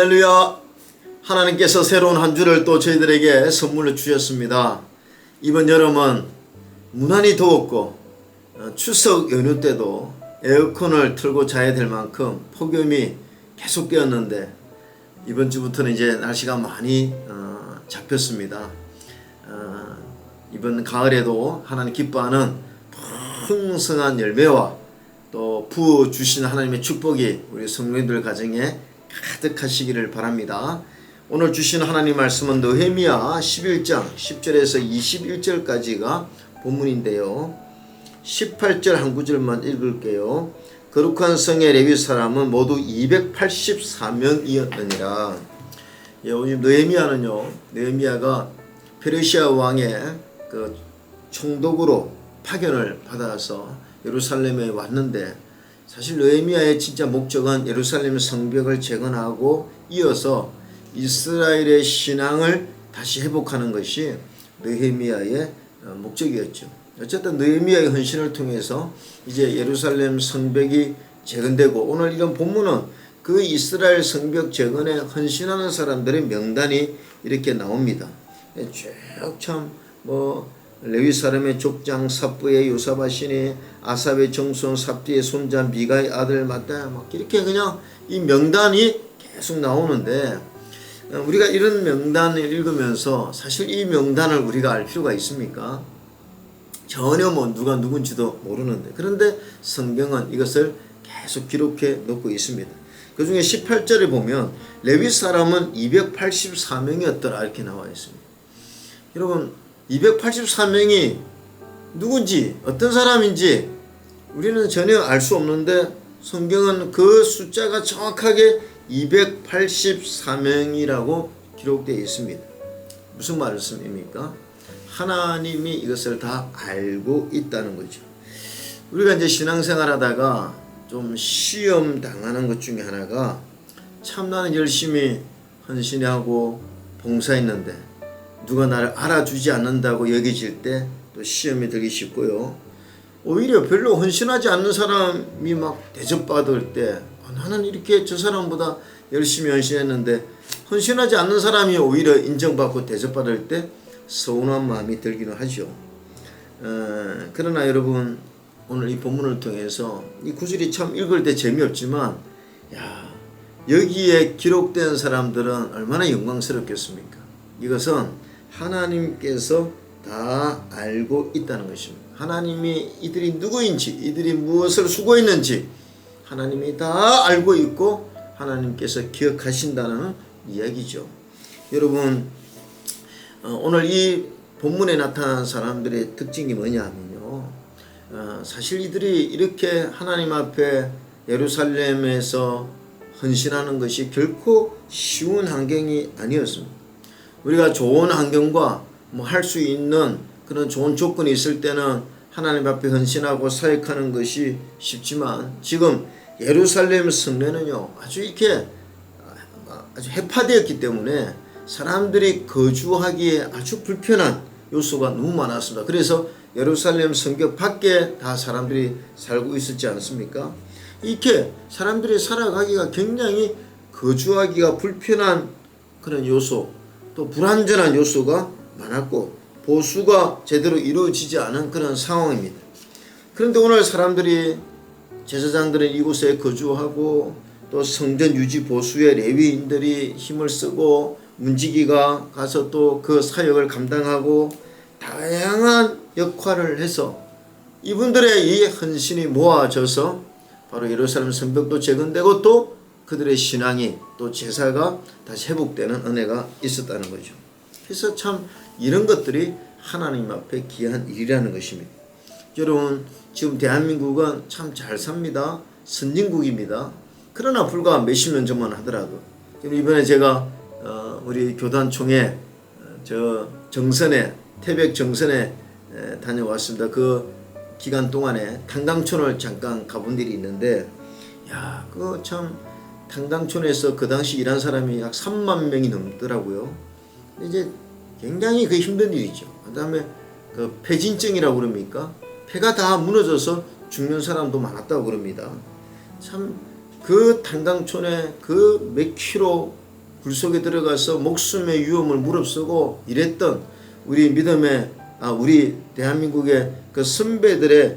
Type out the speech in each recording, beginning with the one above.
할렐루야! 하나님께서 새로운 한 주를 또 저희들에게 선물로 주셨습니다. 이번 여름은 무난히 더웠고 어, 추석 연휴 때도 에어컨을 틀고 자야 될 만큼 폭염이 계속되었는데 이번 주부터는 이제 날씨가 많이 어, 잡혔습니다. 어, 이번 가을에도 하나님 기뻐하는 풍성한 열매와 또 부어 주신 하나님의 축복이 우리 성도님들 가정에 가득하시기를 바랍니다. 오늘 주신 하나님 말씀은 느헤미야 11장 10절에서 21절까지가 본문인데요. 18절 한 구절만 읽을게요. 거룩한 성의 레위 사람은 모두 284명이었느니라. 예, 오늘 느헤미야는요. 느헤미야가 페르시아 왕의 그 총독으로 파견을 받아서 예루살렘에 왔는데 사실 느헤미야의 진짜 목적은 예루살렘 성벽을 재건하고 이어서 이스라엘의 신앙을 다시 회복하는 것이 느헤미야의 어, 목적이었죠. 어쨌든 느헤미야의 헌신을 통해서 이제 예루살렘 성벽이 재건되고 오늘 이런 본문은 그 이스라엘 성벽 재건에 헌신하는 사람들의 명단이 이렇게 나옵니다. 쭉참뭐 레위 사람의 족장 삽부의 요사바신이 아삽의 정손 삽디의 손자 미가의 아들 맞다 막 이렇게 그냥 이 명단이 계속 나오는데 어, 우리가 이런 명단을 읽으면서 사실 이 명단을 우리가 알 필요가 있습니까? 전혀 뭐 누가 누군지도 모르는데 그런데 성경은 이것을 계속 기록해 놓고 있습니다. 그 중에 18절에 보면 레위 사람은 284명이었더라 이렇게 나와 있습니다. 여러분 284명이 누군지 어떤 사람인지 우리는 전혀 알 수 없는데 성경은 그 숫자가 정확하게 284명이라고 기록되어 있습니다. 무슨 말씀입니까? 하나님이 이것을 다 알고 있다는 거죠. 우리가 이제 신앙생활 하다가 좀 시험 당하는 것 중에 하나가 참 나는 열심히 헌신하고 봉사했는데 누가 나를 알아주지 않는다고 여겨질 때 또 시험이 들기 쉽고요. 오히려 별로 헌신하지 않는 사람이 막 대접받을 때 아, 나는 이렇게 저 사람보다 열심히 헌신했는데 헌신하지 않는 사람이 오히려 인정받고 대접받을 때 서운한 마음이 들기는 하죠. 어, 그러나 여러분 오늘 이 본문을 통해서 이 구절이 참 읽을 때 재미없지만 야 여기에 기록된 사람들은 얼마나 영광스럽겠습니까? 이것은 하나님께서 다 알고 있다는 것입니다. 하나님이 이들이 누구인지, 이들이 무엇을 수고했는지 하나님이 다 알고 있고 하나님께서 기억하신다는 이야기죠. 여러분, 어, 오늘 이 본문에 나타난 사람들의 특징이 뭐냐면요. 어, 사실 이들이 이렇게 하나님 앞에 예루살렘에서 헌신하는 것이 결코 쉬운 환경이 아니었습니다. 우리가 좋은 환경과 뭐 할 수 있는 그런 좋은 조건이 있을 때는 하나님 앞에 헌신하고 사역하는 것이 쉽지만 지금 예루살렘 성내는요 아주 이렇게 아주 해파되었기 때문에 사람들이 거주하기에 아주 불편한 요소가 너무 많았습니다. 그래서 예루살렘 성벽 밖에 다 사람들이 살고 있었지 않습니까? 이렇게 사람들이 살아가기가 굉장히 거주하기가 불편한 그런 요소, 또 불안전한 요소가 많았고 보수가 제대로 이루어지지 않은 그런 상황입니다. 그런데 오늘 사람들이 제사장들은 이곳에 거주하고 또 성전 유지 보수의 레위인들이 힘을 쓰고 문지기가 가서 또 그 사역을 감당하고 다양한 역할을 해서 이분들의 이 헌신이 모아져서 바로 예루살렘 성벽도 재건되고 또 그들의 신앙이 또 제사가 다시 회복되는 은혜가 있었다는 거죠. 그래서 참 이런 것들이 하나님 앞에 귀한 일이라는 것입니다. 여러분 지금 대한민국은 참 잘 삽니다. 선진국입니다. 그러나 불과 몇십 년 전만 하더라도 이번에 제가 어, 우리 교단총회 어, 저 정선에 태백 정선에 다녀왔습니다. 그 기간 동안에 탄강촌을 잠깐 가본 일이 있는데 야 그거 참 탄강촌에서 그 당시 일한 사람이 약 3만 명이 넘더라고요. 이제 굉장히 그 힘든 일이죠. 그 다음에 그 폐진증이라고 그럽니까? 폐가 다 무너져서 죽는 사람도 많았다고 그럽니다. 참 그 탄강촌에 그 몇 킬로 불 속에 들어가서 목숨의 위험을 무릅쓰고 일했던 우리 믿음의 아 우리 대한민국의 그 선배들의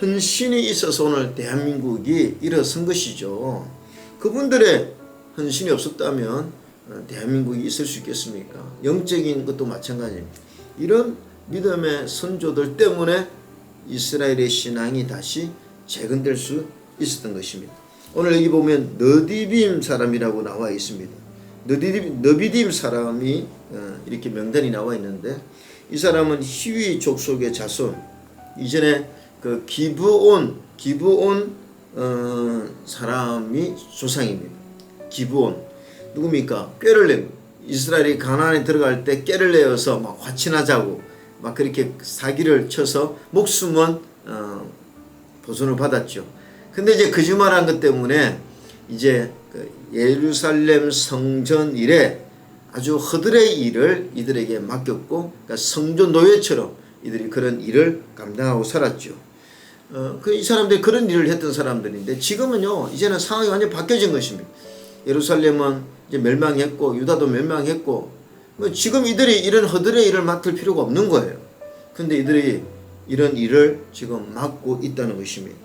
헌신이 있어서 오늘 대한민국이 일어선 것이죠. 그분들의 헌신이 없었다면 어, 대한민국이 있을 수 있겠습니까? 영적인 것도 마찬가지입니다. 이런 믿음의 선조들 때문에 이스라엘의 신앙이 다시 재건될 수 있었던 것입니다. 오늘 여기 보면 너디빔 사람이라고 나와 있습니다. 너디빔, 너비딤 사람이 어, 이렇게 명단이 나와 있는데 이 사람은 히위 족속의 자손 이전에 그 기브온 기브온 어, 사람이 조상입니다. 기브온 누굽니까? 꾀를 내 이스라엘이 가나안에 들어갈 때 꾀를 내어서 막 화친하자고 막 그렇게 사기를 쳐서 목숨은 어, 보존을 받았죠. 근데 이제 거짓말한 것 때문에 이제 그 예루살렘 성전 일에 아주 허들의 일을 이들에게 맡겼고 그러니까 성전 노예처럼 이들이 그런 일을 감당하고 살았죠. 어, 그 이 사람들이 그런 일을 했던 사람들인데 지금은요 이제는 상황이 완전 히 바뀌어진 것입니다. 예루살렘은 이제 멸망했고 유다도 멸망했고 뭐 지금 이들이 이런 허들의 일을 맡을 필요가 없는 거예요. 근데 이들이 이런 일을 지금 맡고 있다는 것입니다.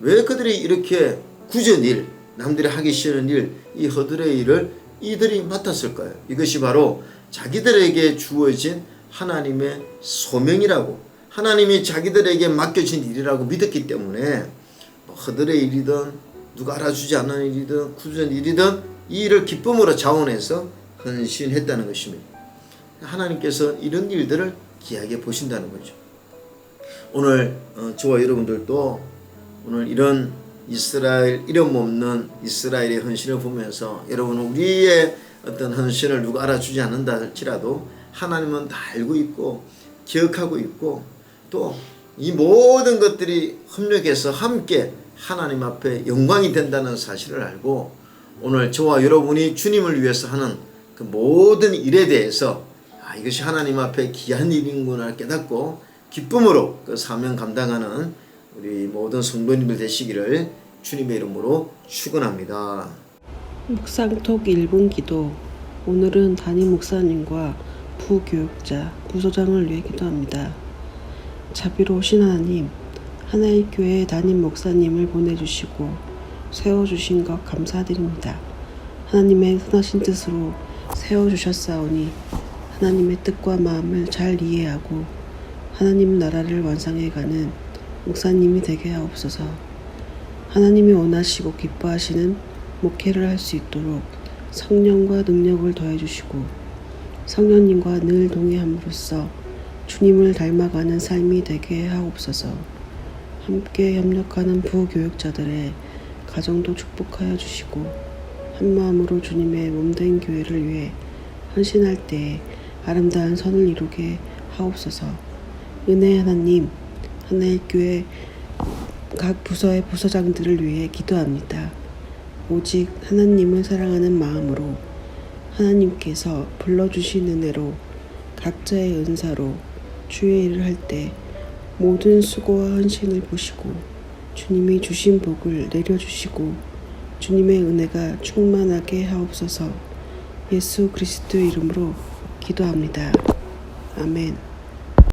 왜 그들이 이렇게 굳은 일, 남들이 하기 싫은 일, 이 허들의 일을 이들이 맡았을까요? 이것이 바로 자기들에게 주어진 하나님의 소명이라고 하나님이 자기들에게 맡겨진 일이라고 믿었기 때문에 뭐 허들의 일이든 누가 알아주지 않는 일이든 굳은 일이든 이 일을 기쁨으로 자원해서 헌신했다는 것입니다. 하나님께서 이런 일들을 귀하게 보신다는 거죠. 오늘 어, 저와 여러분들도 오늘 이런 이스라엘 이름 없는 이스라엘의 헌신을 보면서 여러분 우리의 어떤 헌신을 누가 알아주지 않는다 할지라도 하나님은 다 알고 있고 기억하고 있고 또 이 모든 것들이 협력해서 함께 하나님 앞에 영광이 된다는 사실을 알고 오늘 저와 여러분이 주님을 위해서 하는 그 모든 일에 대해서 아, 이것이 하나님 앞에 귀한 일인구나 깨닫고 기쁨으로 그 사명 감당하는 우리 모든 성도님들 되시기를 주님의 이름으로 축원합니다. 묵상톡 1분 기도 오늘은 담임 목사님과 부교육자, 부소장을 위해 기도합니다. 자비로우신 하나님, 하나의 교회 담임 목사님을 보내주시고 세워주신 것 감사드립니다. 하나님의 선하신 뜻으로 세워주셨사오니 하나님의 뜻과 마음을 잘 이해하고 하나님 나라를 완성해가는 목사님이 되게 하옵소서. 하나님이 원하시고 기뻐하시는 목회를 할 수 있도록 성령과 능력을 더해주시고 성령님과 늘 동행함으로써 주님을 닮아가는 삶이 되게 하옵소서. 함께 협력하는 부교육자들의 가정도 축복하여 주시고 한 마음으로 주님의 몸된 교회를 위해 헌신할 때에 아름다운 선을 이루게 하옵소서. 은혜 하나님, 하나의 교회 각 부서의 부서장들을 위해 기도합니다. 오직 하나님을 사랑하는 마음으로 하나님께서 불러주신 은혜로 각자의 은사로 주의 일을 할 때 모든 수고와 헌신을 보시고 주님이 주신 복을 내려주시고 주님의 은혜가 충만하게 하옵소서 예수 그리스도의 이름으로 기도합니다. 아멘.